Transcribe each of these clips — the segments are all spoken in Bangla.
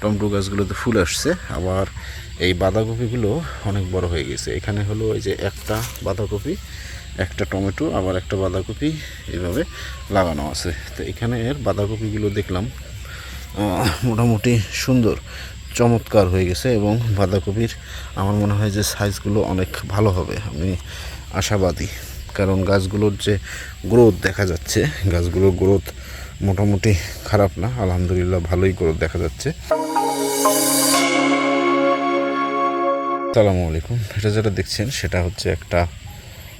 টমেটো গাছগুলোতে ফুল আসছে। আবার এই বাঁধাকপিগুলো অনেক বড় হয়ে গেছে। এখানে হলো এই যে একটা বাঁধাকপি, একটা টমেটো, আবার একটা বাঁধাকপি এভাবে লাগানো আছে। তো এখানে এর বাঁধাকপিগুলো দেখলাম মোটামুটি সুন্দর, চমৎকার হয়ে গেছে এবং বাঁধাকপির আমার মনে হয় যে সাইজগুলো অনেক ভালো হবে। আমি আশাবাদী, কারণ গাছগুলোর যে গ্রোথ দেখা যাচ্ছে, গাছগুলোর গ্রোথ মোটামুটি খারাপ না, আলহামদুলিল্লাহ ভালোই গ্রোথ দেখা যাচ্ছে। আসসালামু আলাইকুম। এটা যেটা দেখছেন, সেটা হচ্ছে একটা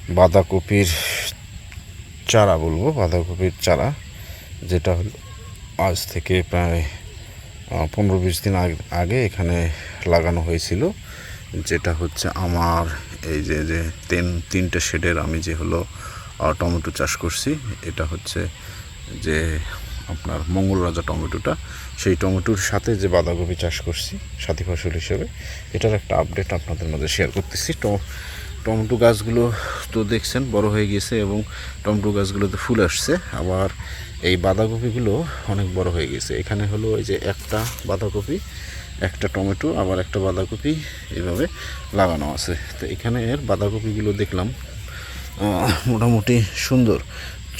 বাঁধাকপির চারা বলব, বাঁধাকপির চারা, যেটা হলো আজ থেকে প্রায় পনেরো বিশ দিন আগ- এখানে লাগানো হয়েছিল। যেটা হচ্ছে আমার, এই যে যে তিন, তিনটে শেডের আমি যে হলো টমেটো চাষ করছি, এটা হচ্ছে যে আপনার মঙ্গল রাজা টমেটোটা, সেই টমেটোর সাথে যে বাঁধাকপি চাষ করছি, সাথী ফসল হিসেবে, এটার একটা আপডেট আপনাদের মাঝে শেয়ার করতেছি। তো টমেটো গাছগুলো তো দেখছেন, বড় হয়ে গিয়েছে এবং টমেটো গাছগুলোতে ফুল আসছে। আবার এই বাঁধাকপিগুলো অনেক বড় হয়ে গেছে এখানে হলো এই যে একটা বাঁধাকপি, একটা টমেটো, আবার একটা বাঁধাকপি, এভাবে লাগানো আছে। তো এখানে এর বাঁধাকপিগুলো দেখলাম মোটামুটি সুন্দর।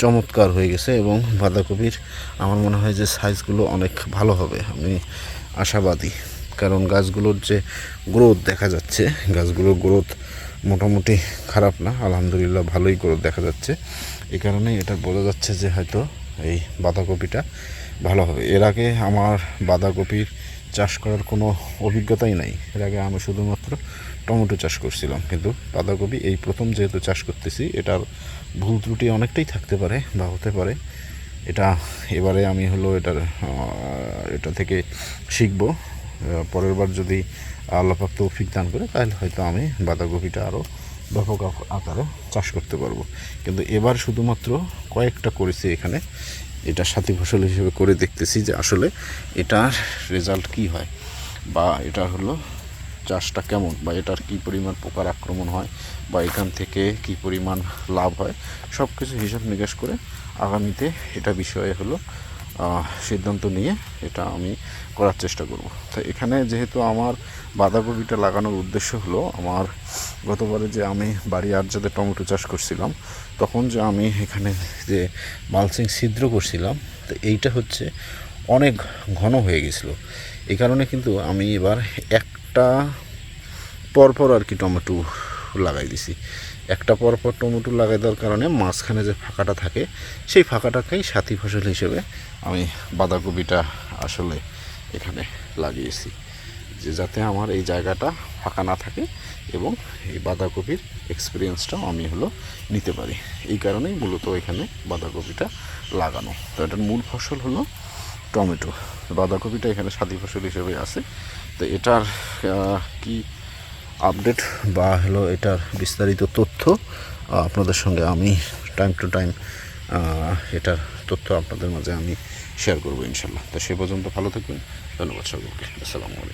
চমৎকার হয়ে গেছে এবং বাঁধাকপির আমার মনে হয় যে সাইজগুলো অনেক ভালো হবে। আমি আশাবাদী। কারণ গাছগুলোর যে গ্রোথ দেখা যাচ্ছে, গাছগুলোর গ্রোথ মোটামুটি খারাপ না, আলহামদুলিল্লাহ ভালোই গ্রোথ দেখা যাচ্ছে। এই কারণে এটা বোঝা যাচ্ছে যে হয়তো এই বাঁধাকপিটা ভালো হবে। এর আগে আমার বাঁধাকপির চাষ করার কোনো অভিজ্ঞতাই নাই। এর আগে আমি শুধুমাত্র টমেটো চাষ করছিলাম, কিন্তু বাঁধাকপি এই প্রথম যেহেতু চাষ করতেছি, এটার ভুল ত্রুটি অনেকটাই থাকতে পারে বা হতে পারে। এটা এবারে আমি হলো এটার এটা থেকে শিখব। পরের বার যদি আল্লাপাক তৌফিক দান করে, তাহলে হয়তো আমি বাঁধাকপিটা আরও ব্যাপক আক- আকারে চাষ করতে পারব। কিন্তু এবার শুধুমাত্র কয়েকটা করেছি এখানে। এটা সাথী ফসল হিসেবে করে দেখতেছি যে আসলে এটার রেজাল্ট কি হয়, বা এটা হলো চাষটা কেমন বা এটার কী পরিমাণ পোকার আক্রমণ হয় বা এখান থেকে কি পরিমাণ লাভ হয় সব কিছু হিসাব নিকাশ করে আগামীতে এটা বিষয়ে হলো সিদ্ধান্ত নিয়ে এটা আমি করার চেষ্টা করব। তো এখানে যেহেতু আমার বাঁধাকপিটা লাগানোর উদ্দেশ্য হলো, আমার গতবারে যে আমি বাড়ি আর আর্যাতে টমেটো চাষ করছিলাম, তখন যে আমি এখানে যে মালচিং ছিদ্র করছিলাম, তো এইটা হচ্ছে অনেক ঘন হয়ে গেছিল। এই কারণে কিন্তু আমি এবার একটা পরপর আর কি টমেটো লাগাই দিছি। একটা পরপর টমেটো লাগাই দেওয়ার কারণে মাঝখানে যে ফাঁকাটা থাকে, সেই ফাঁকাটাকেই সাথী ফসল হিসেবে আমি বাঁধাকপিটা আসলে এখানে লাগিয়েছি। যে যাতে আমার এই জায়গাটা ফাঁকা না থাকে এবং এই বাঁধাকপির এক্সপিরিয়েন্সটাও আমি হলো নিতে পারি। এই কারণেই মূলত এখানে বাঁধাকপিটা লাগানো। তো এটার মূল ফসল হলো টমেটো। বাঁধাকপিটা এখানে সাথী ফসল হিসেবে আছে। তো এটার কি আপডেট বা হলো এটার বিস্তারিত তথ্য আপনাদের সঙ্গে আমি টাইম টু টাইম এটার তথ্য আপনাদের মাঝে আমি শেয়ার করব ইনশাল্লাহ। তো সে পর্যন্ত ভালো থাকবেন। ধন্যবাদ সকলকে। আসসালামু আলাইকুম।